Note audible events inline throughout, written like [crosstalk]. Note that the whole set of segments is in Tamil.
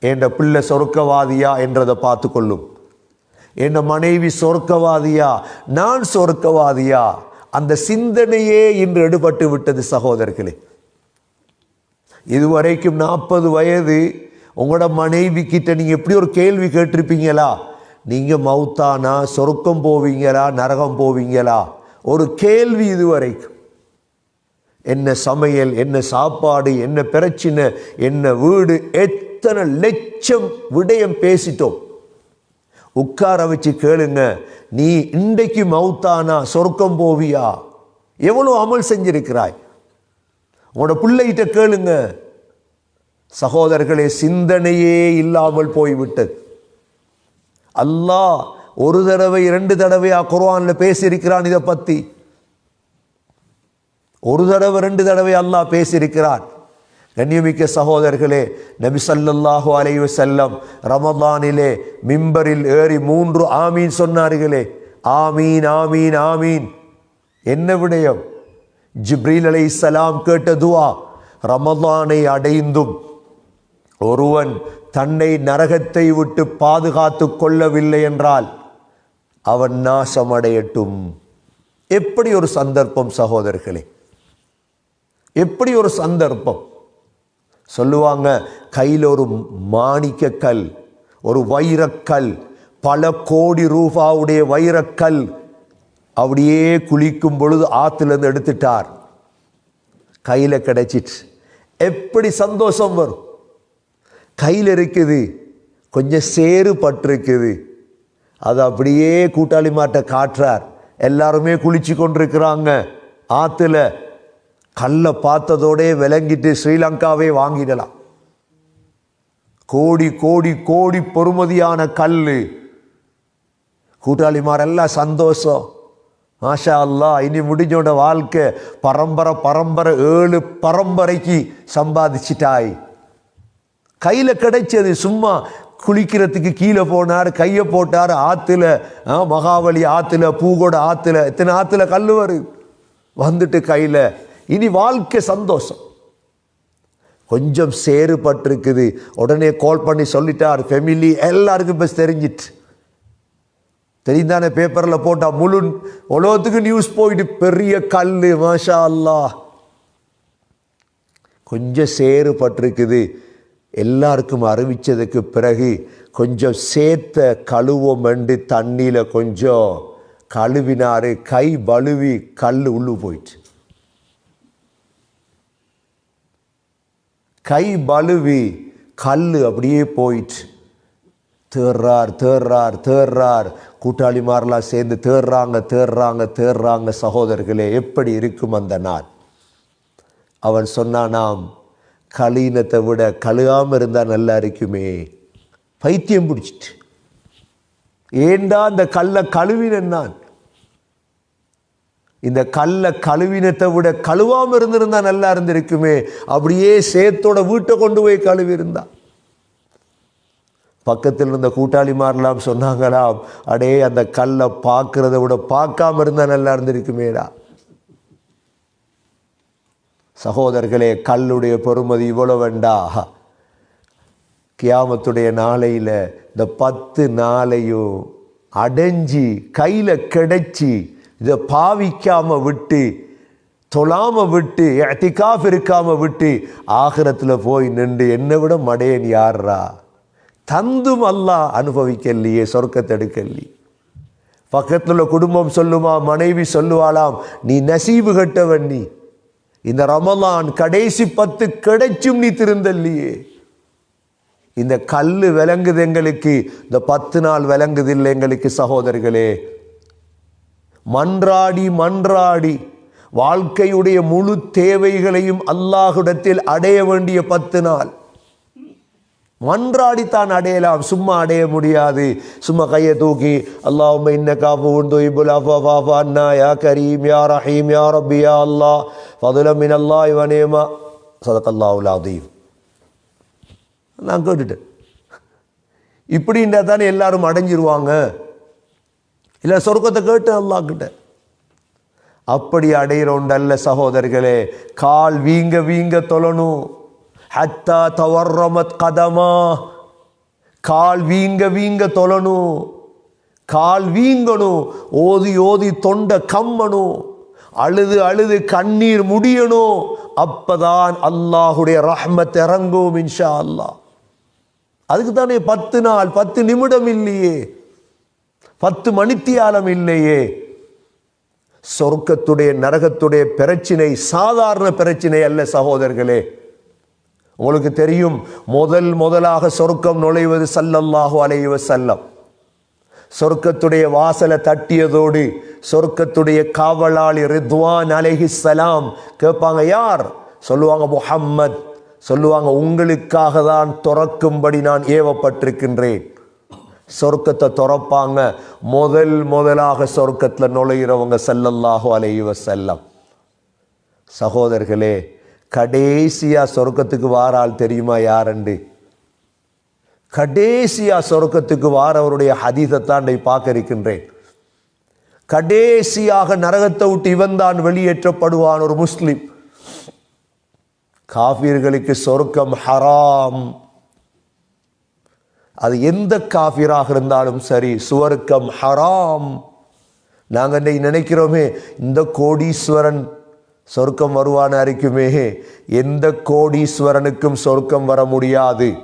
என்ற பிள்ளை சொர்க்கவாதியா என்றதை பார்த்து கொள்ளும் என் மனைவி சொர்க்கவாதியா நான் சொர்க்கவாதியா? அந்த சிந்தனையே இன்று எடுபட்டு விட்டது சகோதரர்களே. இதுவரைக்கும் நாற்பது வயது உங்களோட மனைவி கிட்ட நீங்கள் எப்படி ஒரு கேள்வி கேட்டிருப்பீங்களா? நீங்கள் மௌத்தானா? சொர்க்கம் போவீங்களா? நரகம் போவீங்களா? ஒரு கேள்வி இதுவரைக்கும். என்ன சமையல் என்ன சாப்பாடு என்ன பிரச்சனை என்ன வீடு எத்தனை லட்சம் விடயம் பேசிட்டோம். உட்கார வச்சு கேளுங்க நீ இன்றைக்கு மௌத்தானா சொர்க்கம் போவியா? எவ்வளவு அமல் செஞ்சிருக்கிறாய்? உன்னோட பிள்ளைகிட்ட கேளுங்க சகோதரர்களே சிந்தனையே இல்லாமல் போய்விட்டது. அல்லாஹ் ஒரு தடவை இரண்டு தடவையா குர்வானில் பேசியிருக்கிறான் இதை பத்தி. ஒரு தடவை ரெண்டு தடவை அல்லாஹ் பேசியிருக்கிறான். கண்ணியமிக்க சகோதரர்களே நபி ஸல்லல்லாஹு அலைஹி வஸல்லம் மிம்பரில் ஏறி மூன்று ஆமீன் சொன்னார்களே. ஆமீன் ஆமீன் ஆமீன். என்ன விடயம்? ஜிப்ரீல் அலைஹிஸ்ஸலாம் கேட்ட துஆ ரமதானை அடைந்தும் ஒருவன் தன்னை நரகத்தை விட்டு பாதுகாத்து கொள்ளவில்லை என்றால் அவன் நாசமடையட்டும். எப்படி ஒரு சந்தர்ப்பம் சகோதரர்களே? எப்படி ஒரு சந்தர்ப்பம்? சொல்லுவாங்க கையில் ஒரு மாணிக்கக்கல் ஒரு வைரக்கல் பல கோடி ரூபாவுடைய வைரக்கல். அப்படியே குளிக்கும் பொழுது ஆற்றுலேருந்து எடுத்துட்டார். கையில் கிடைச்சிட்டு எப்படி சந்தோஷம் வரும்? கையில் இருக்குது கொஞ்சம் சேறு பட்டிருக்குது. அது அப்படியே கூட்டாளி மாட்ட காட்டுறார். எல்லாருமே குளிச்சு கொண்டிருக்கிறாங்க. ஆற்றுல கல்லை பார்த்ததோடே விளங்கிட்டு ஸ்ரீலங்காவே வாங்கிடலாம். கோடி கோடி கோடி பொறுமதியான கல் கூட்டாளிமாரெல்லாம் சந்தோஷம். மாஷா அல்லா இனி முடிஞ்சோட வாழ்க்கை பரம்பரை பரம்பரை ஏழு பரம்பரைக்கு சம்பாதிச்சிட்டாய். கையில் கிடைச்சது சும்மா குளிக்கிறதுக்கு கீழே போனார் கையை போட்டார் ஆற்றுல ஆ, மகாபலி ஆற்றுல பூகோட ஆற்றுல இத்தனை ஆற்றுல கல் வருது. வந்துட்டு கையில் இனி வாழ்க்கை சந்தோஷம். கொஞ்சம் சேறுபட்டிருக்குது. உடனே கால் பண்ணி சொல்லிட்டார் ஃபெமிலி எல்லாருக்கும் இப்போ தெரிஞ்சிட்டு தெரிந்தானே பேப்பரில் போட்டால் முழு உலகத்துக்கு நியூஸ் போயிட்டு பெரிய கல் மாஷா அல்லா கொஞ்சம் சேறுபட்டிருக்குது. எல்லாருக்கும் அறிவித்ததுக்கு பிறகு கொஞ்சம் சேர்த்த கழுவோம் என்று தண்ணியில் கொஞ்சம் கழுவினார். கை பழுவி கல் உள்ளு போயிட்டு கை பழுவி கல் அப்படியே போயிட்டு தேர்றார் தேர்றார் தேர்றார். கூட்டாளிமாரெலாம் சேர்ந்து தேர்றாங்க தேர்றாங்க தேர்றாங்க. சகோதரர்களே எப்படி இருக்கும் அந்த நாள்? அவன் சொன்னானாம் கலீனத்தை விட கழுகாமல் இருந்தால் நல்லா இருக்குமே. பைத்தியம் பிடிச்சிட்டு. ஏண்டா அந்த கல்லை கழுவினேன் நான்? இந்த கல்லை கழுவினத்தை விட கழுவாமல் இருந்திருந்தா நல்லா இருந்திருக்குமே. அப்படியே சேத்தோட வீட்டை கொண்டு போய் கழுவிருந்தா பக்கத்தில் இருந்த கூட்டாளிமாரெல்லாம் சொன்னாங்களாம் அடே அந்த கல்லை பார்க்குறத விட பார்க்காம இருந்தால் நல்லா இருந்திருக்குமேடா. சகோதரர்களே கல்லுடைய பெருமதி இவ்வளவு வேண்டா கியாமத்துடைய நாளையில் இந்த பத்து நாளையும் அடைஞ்சி கையில் கிடைச்சி இதை பாவிக்காமல் விட்டு தொழாமல் விட்டு எத்திக்காஃப் இருக்காமல் விட்டு ஆகிரத்தில் போய் நின்று என்னை விட மடையன் யார்ரா தந்தும் அல்லா அனுபவிக்கலையே சொர்க்கத்தை எடுக்கல்லி. பக்கத்தில் உள்ள குடும்பம் சொல்லுமா மனைவி சொல்லுவாளாம் நீ நசீவு கட்டவன் நீ. இந்த ரமலான் கடைசி பத்து கிடைச்சும் நீ திருந்தல்லையே. இந்த கல் விளங்குது எங்களுக்கு இந்த பத்து நாள் விளங்குது இல்லை எங்களுக்கு சகோதரர்களே. மன்றாடி மன்றாடி. வாழ்க்கையுடைய முழு தேவைகளையும் அல்லாஹுடத்தில் அடைய வேண்டிய பத்து நாள். மன்றாடித்தான் அடையலாம் சும்மா அடைய முடியாது. சும்மா கையை தூக்கி அல்லாஹும் இன்ன காப்பு உண்டு இபுல் அண்ணா யா கரீம் யா ரஹீம் யா ரப்பி யா அல்லாஹ். ஃபதுலம் மின் அல்லாஹ் இவனேமா சதக்கல்லாவுல் அதீம் நான் கேட்டுட்டேன். இப்படின்றா தானே எல்லாரும் அடைஞ்சிருவாங்க. இல்லை சொர்க்கத்தை கேட்டு அல்லாஹ் கிட்ட அப்படி அடையிறோண்டல்ல சகோதரர்களே கால் வீங்க வீங்க தொழணும் ஹத்தா தவர்ரமத் கதமா. கால் வீங்க வீங்க தொழணும் கால் வீங்கணும் ஓதி ஓதி தொண்ட கம்மணும். அழுது அழுது கண்ணீர் முடியணும். அப்பதான் அல்லாஹுடைய ரஹ்மத் இறங்கும் இன்ஷா அல்லாஹ். அதுக்கு தானே பத்து நாள் பத்து நிமிடம் இல்லையே. பத்து மணித்தியாலம் இல்லையே. சொர்க்கத்துடைய நரகத்துடைய பிரச்சினை சாதாரண பிரச்சினை அல்ல சகோதரர்களே. உங்களுக்கு தெரியும் முதல் முதலாக சொர்க்கம் நுழைவது சல்லல்லாஹு அலைவ செல்லம் சொர்க்கத்துடைய வாசலை தட்டியதோடு சொர்க்கத்துடைய காவலாளி ரித்வான் அலைஹிஸ்ஸலாம் கேட்பாங்க யார்? சொல்லுவாங்க முஹம்மத். சொல்லுவாங்க உங்களுக்காக தான் துறக்கும்படி நான் ஏவப்பட்டிருக்கின்றேன். சொர்க்கத்தை துறப்பாங்க. முதல் முதலாக சொர்க்கத்தில் நுழையிறவங்க சல்லல்லாஹு அலைவ செல்லம் சகோதரர்களே கடைசியா சொர்க்கத்துக்கு வாரால் தெரியுமா யாரண்டு? கடைசியா சொர்க்கத்துக்கு வாரவருடைய ஹதீஸத்தான் பார்க்க இருக்கின்றேன். கடைசியாக நரகத்தை விட்டு இவன் தான் வெளியேற்றப்படுவான் ஒரு முஸ்லீம். காஃபிர்களுக்கு சொர்க்கம் ஹராம். அது எந்த காஃபிராக இருந்தாலும் சரி சுவர்க்கம் ஹராம். நாங்கள் இன்னைக்கு நினைக்கிறோமே இந்த கோடீஸ்வரன் சொர்க்கம் வருவான அறிக்குமே எந்த கோடீஸ்வரனுக்கும் சொர்க்கம் வர முடியாது.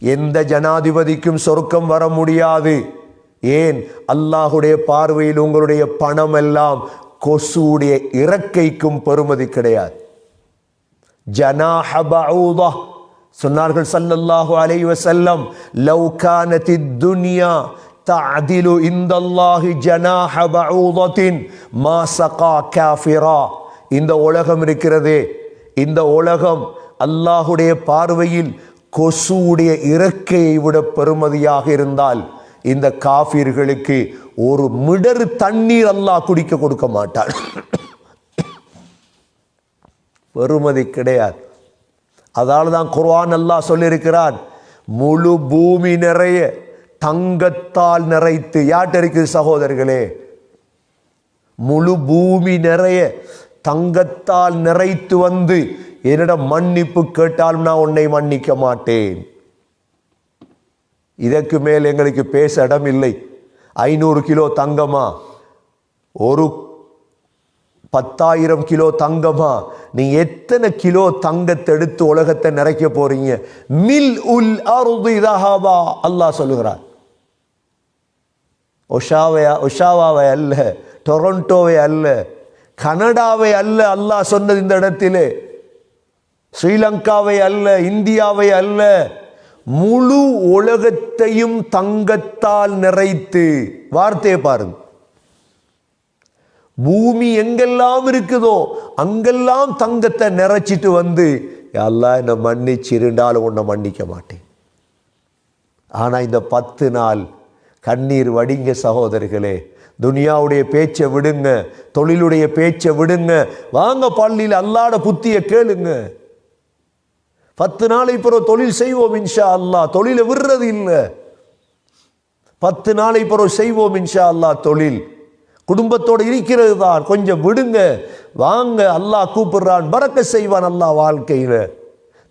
எந்த ஜனாதிபதிக்கும் சொர்க்கம் வர முடியாது. ஏன்? அல்லாஹுடைய பார்வையில் உங்களுடைய பணம் எல்லாம் கொசுடைய இறக்கைக்கும் பெறுமதி கிடையாது. ஜனாஹபா சொன்னார்கள் சல்லல்லாஹு அலைஹி வஸல்லம் லவ் கானத்தித் துன்யா தஅதிலு இந்தல்லாஹி ஜனாஹ பஊதத்தின் மா சகா காஃபிரா. இந்த உலகம் இருக்கிறதே. இந்த உலகம் அல்லாஹுடைய பார்வையில் கொசுவுடைய இறக்கையை விட பெருமதியாக இருந்தால் இந்த காஃபிர்களுக்கு ஒரு மிடரு தண்ணீர் அல்லாஹ் குடிக்க கொடுக்க மாட்டார் [coughs] பெருமதி கிடையாது. அதால் தான் குர்வான் அல்லாஹ் சொல்லியிருக்கிறான் முழு பூமி நிறைய தங்கத்தால் நிறைத்து யார்கிட்ட இருக்குது சகோதரர்களே? முழு பூமி நிறைய தங்கத்தால் நிறைத்து வந்து என்னிடம் மன்னிப்பு கேட்டாலும் நான் உன்னை மன்னிக்க மாட்டேன். இதற்கு மேல் எங்களுக்கு பேச இடம் இல்லை. ஐநூறு கிலோ தங்கமா? ஒரு பத்தாயிரம் கிலோ தங்கமா? நீ எத்தனை கிலோ தங்கத்தை எடுத்து உலகத்தை நிறைக்க போறீங்க? மில் உல் அருது இதஹாபா அல்லாஹ் சொல்லுகிறார் ஒஷாவையா ஒஷாவாவை அல்ல டொரண்டோவை அல்ல கனடாவை அல்ல அல்லாஹ் சொன்னது இந்த இடத்திலே. ஸ்ரீலங்காவை அல்ல இந்தியாவை அல்ல முழு உலகத்தையும் தங்கத்தால் நிறைத்து. வார்த்தையை பாருங்க. பூமி எங்கெல்லாம் இருக்குதோ அங்கெல்லாம் தங்கத்தை நிறைச்சிட்டு வந்து எல்லாம் என்னை மன்னிச்சிருந்தாலும் உன்னை மன்னிக்க மாட்டேன். ஆனால் இந்த பத்து நாள் கண்ணீர் வடிங்க சகோதரர்களே துனியாவுடைய பேச்சை விடுங்க தொழிலுடைய பேச்சை விடுங்க வாங்க பள்ளியில் அல்லாட புத்தியை கேளுங்க. பத்து நாளை பிறகு தொழில் செய்வோம் இன்ஷா அல்லாஹ் தொழிலை விடுறது இல்லை. பத்து நாளை பிறகு செய்வோம் இன்ஷா அல்லாஹ் தொழில். குடும்பத்தோடு இருக்கிறது தான் கொஞ்சம் விடுங்க. வாங்க அல்லாஹ் கூப்பிடுறான். பறக்க செய்வான் அல்லாஹ் வாழ்க்கையில.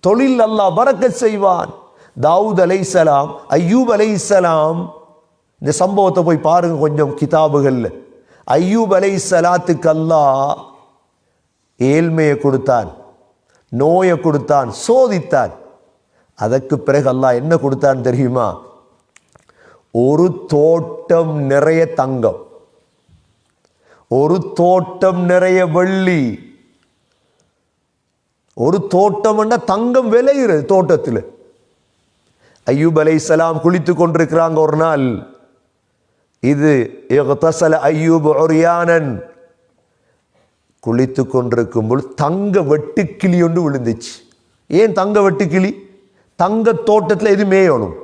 தொழில் அல்லாஹ் பறக்க செய்வான். தாவூத் அலைசலாம் ஐயூப் அலைசலாம் இந்த சம்பவத்தை போய் பாருங்க கொஞ்சம் கிதாபுகள்ல. ஐயூப் அலை சலாத்துக்கு அல்லாஹ் ஏழ்மையை கொடுத்தான் நோயை கொடுத்தான் சோதித்தான். அதற்கு பிறகு அல்லாஹ் என்ன கொடுத்தான் தெரியுமா? ஒரு தோட்டம் நிறைய தங்கம். ஒரு தோட்டம் நிறைய வெள்ளி. ஒரு தோட்டம்னா தங்கம் விளையுறது தோட்டத்தில். ஐயூப் அலைஹிஸ்ஸலாம் குளித்து கொண்டிருக்கிறாங்க ஒரு நாள். இது தசல ஐயூப் ஒரியானன் குளித்து கொண்டிருக்கும் தங்க வெட்டுக்கிளி ஒன்று விழுந்துச்சு. ஏன் தங்க வெட்டுக்கிளி? தங்க தோட்டத்தில் எது மேயணும்?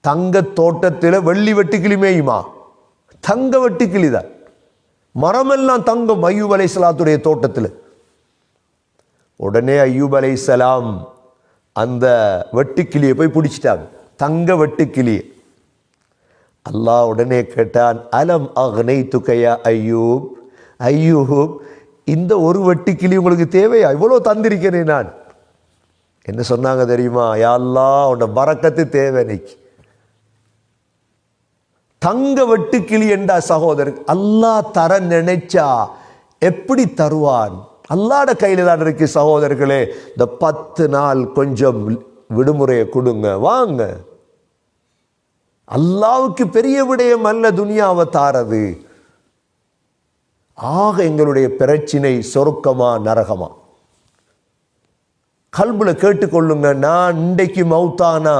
தங்க தோட்டத்தில் வெள்ளி வெட்டுக்கிளி மேயுமா? தங்க வெட்டுக்கிளி தான் மரமெல்லாம் தங்கம் ஐயூப் அலைஹிஸ்ஸலாத்துடைய தோட்டத்தில். உடனே ஐயூப் அலைஹிஸ்ஸலாம் அந்த வெட்டுக்கிளியை போய் பிடிச்சிட்டாங்க. தங்க வெட்டுக்கிளியை அல்லாஹ் உடனே கேட்டான் அலம் அக்னை துக்கையா ஐயூப்? ஐயூப் இந்த ஒரு வெட்டுக்கிளி உங்களுக்கு தேவையா? இவ்வளோ தந்திருக்கிறேன் நான். என்ன சொன்னாங்க தெரியுமா? யா அல்லாஹ் உன்னோட பறக்கத்து தேவை இன்னைக்கு. தங்க வெட்டு கிளி என்றா சகோதரர் அல்லாஹ் தர நினைச்சா எப்படி தருவான்? அல்லாட கையில் தான் இருக்கு சகோதரர்களே. இந்த பத்து நாள் கொஞ்சம் விடுமுறையை கொடுங்க வாங்க. அல்லாவுக்கு பெரிய விடயம் அல்ல துனியாவை தாரது. ஆக எங்களுடைய பிரச்சினை சொருக்கமா நரகமா? கல்புல கேட்டுக்கொள்ளுங்க நான் இன்றைக்கு மௌத்தானா?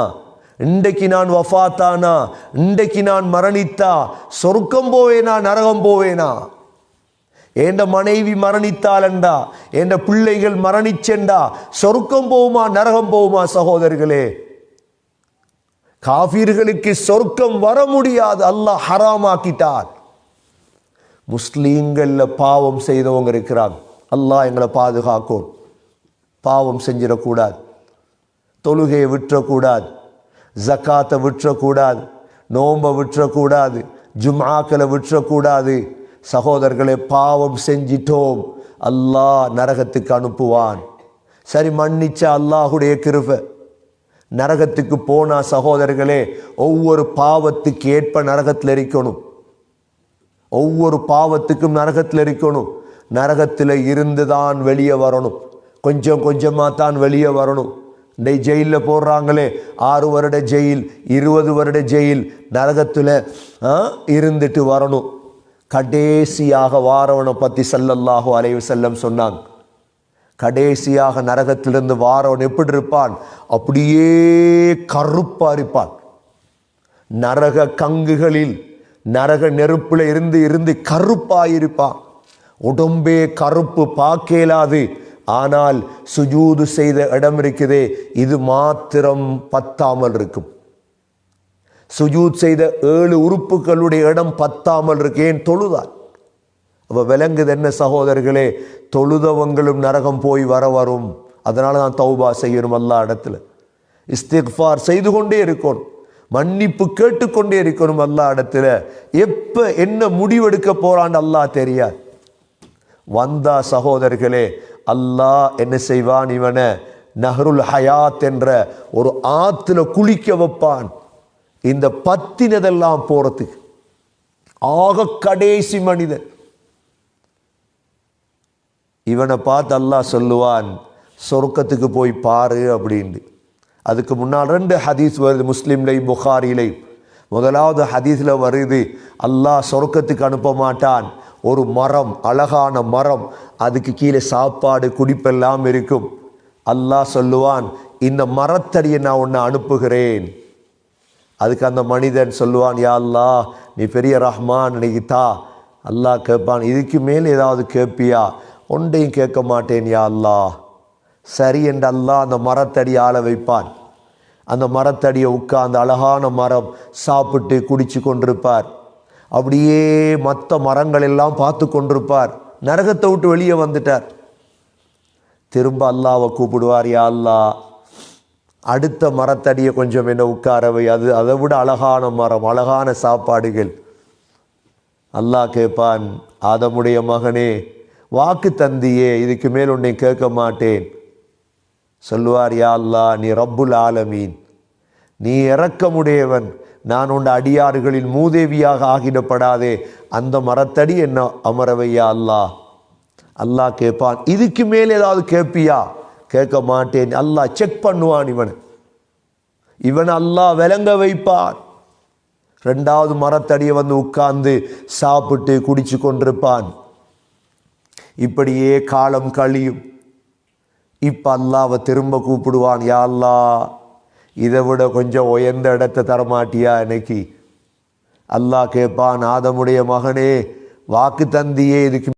இன்றைக்கு நான் வஃபாத்தானா இன்றைக்கு நான் மரணித்தா? சொர்க்கம் போவேனா? நரகம் போவேனா? ஏண்ட மனைவி மரணித்தாலண்டா ஏண்ட பிள்ளைகள் மரணிச்செண்டா? சொர்க்கம் போகுமா நரகம் போகுமா சகோதரர்களே காபீர்களுக்கு சொர்க்கம் வர முடியாது. அல்லாஹ் ஹராமாக்கிட்டார் முஸ்லீம்கள்ல பாவம் செய்தவங்க இருக்கிறாங்க. அல்லாஹ் எங்களை பாதுகாக்கும். பாவம் செஞ்சிடக்கூடாது. தொழுகையை விட்டுறக்கூடாது. ஜக்காத்தை விட்டுறக்கூடாது நோம்பை விட்டுறக்கூடாது ஜும்ஆக்களை விட்டுறக்கூடாது சகோதரர்களை பாவம் செஞ்சிட்டோம். அல்லாஹ் நரகத்துக்கு அனுப்புவான். சரி மன்னிச்சா அல்லாஹுடைய கிருபை. நரகத்துக்கு போனா சகோதரர்களே ஒவ்வொரு பாவத்துக்கு ஏற்ப நரகத்தில் இருக்கணும். ஒவ்வொரு பாவத்துக்கும் நரகத்தில் இருக்கணும். நரகத்தில் இருந்து தான் வெளியே வரணும். கொஞ்சம் கொஞ்சமாக தான் வெளியே வரணும். இந்த ஜெயிலில் போடுறாங்களே. ஆறு வருட ஜெயில் இருபது வருட ஜெயில் நரகத்தில் இருந்துட்டு வரணும். கடைசியாக வாரவனை பற்றி சல்லல்லாஹு அலைவு செல்லம் சொன்னாங்க. கடைசியாக நரகத்திலிருந்து வாரவன் எப்படி இருப்பான்? அப்படியே கருப்பாக இருப்பான். நரக கங்குகளில் நரக நெருப்பில் இருந்து இருந்து கருப்பாயிருப்பான். உடம்பே கருப்பு பார்க்கலாது ஆனால் சுஜூது செய்த இடம் இருக்குதே இது மாத்திரம் பத்தாமல் இருக்கும். சுஜூத் செய்த ஏழு உறுப்புகளுடைய இடம் பத்தாமல் இருக்கு ஏன் தொழுதான் அவ விளங்குது என்ன சகோதரர்களே தொழுதவங்களும் நரகம் போய் வர வரும். அதனால தான் தௌபா செய்யணும் எல்லா இடத்துல. இஸ்திக்ஃபார் செய்து கொண்டே இருக்கணும். மன்னிப்பு கேட்டுக்கொண்டே இருக்கணும் எல்லா இடத்துல. எப்போ என்ன முடிவெடுக்க போகிறான்னு அல்லா தெரியாது. வந்தா சகோதரர்களே அல்லாஹ் என்ன செய்வான் இவனை? நஹருல் ஹயாத் என்ற ஒரு ஆற்றுல குளிக்க வைப்பான். இந்த பத்தினதெல்லாம் போறதுக்கு. ஆக கடைசி மனிதன். இவனை பார்த்து அல்லாஹ் சொல்லுவான் சொர்க்கத்துக்கு போய் பாரு அப்படின்னு அதுக்கு முன்னால் ரெண்டு ஹதீஸ் வருது முஸ்லீம்லையும் புகாரிலையும். முதலாவது ஹதீஸில் வருது அல்லாஹ் சொர்க்கத்துக்கு அனுப்ப மாட்டான். ஒரு மரம் அழகான மரம் அதுக்கு கீழே சாப்பாடு குடிப்பெல்லாம் இருக்கும். அல்லாஹ் சொல்லுவான் இந்த மரத்தடியை நான் ஒன்று அனுப்புகிறேன். அதுக்கு அந்த மனிதன் சொல்லுவான் யா அல்லா நீ பெரிய ரஹ்மான் நினைக்கித்தா அல்லாஹ் கேட்பான் இதுக்கு மேல் ஏதாவது கேட்பியா? ஒன்றையும் கேட்க மாட்டேன் யா அல்லா சரி என்று அல்லாஹ் அந்த மரத்தடி ஆள வைப்பான். அந்த மரத்தடியை உட்கார்ந்து அழகான மரம் சாப்பிட்டு குடிச்சு கொண்டிருப்பார். அப்படியே மற்ற மரங்கள் எல்லாம் பார்த்து கொண்டிருப்பார். நரகத்தை விட்டு வெளியே வந்துட்டார். திரும்ப அல்லாவை கூப்பிடுவார் யா அல்லாஹ் அடுத்த மரத்தடியை கொஞ்சம் என்ன உட்காரவை? அது அதை விட அழகான மரம் அழகான சாப்பாடுகள். அல்லாஹ் கேட்பான் ஆதமுடைய மகனே வாக்கு தந்தியே இதுக்கு மேல் உன்னை கேட்க மாட்டேன். சொல்லுவார் யா அல்லாஹ் நீ ரப்புல் ஆலமீன் நீ இறக்கமுடையவன் நான் உண்ட அடியாறுகளில் மூதேவியாக ஆகிடப்படாதே. அந்த மரத்தடி என்ன அமரவையா அல்லாஹ்? அல்லாஹ் கேட்பான் இதுக்கு மேல் ஏதாவது கேட்பியா கேட்க மாட்டேன். அல்லாஹ் செக் பண்ணுவான் இவன். இவன் அல்லாஹ் விளங்க வைப்பான். ரெண்டாவது மரத்தடியை வந்து உட்கார்ந்து சாப்பிட்டு குடிச்சு கொண்டிருப்பான். இப்படியே காலம் கழியும். இப்போ அல்லாவை திரும்ப கூப்பிடுவான் யா அல்லாஹ். இதை விட கொஞ்சம் உயர்ந்த இடத்தை தரமாட்டியா இன்னைக்கு? அல்லாஹ் கேட்பான் ஆதமுடைய மகனே வாக்கு தந்தியே இதுக்கு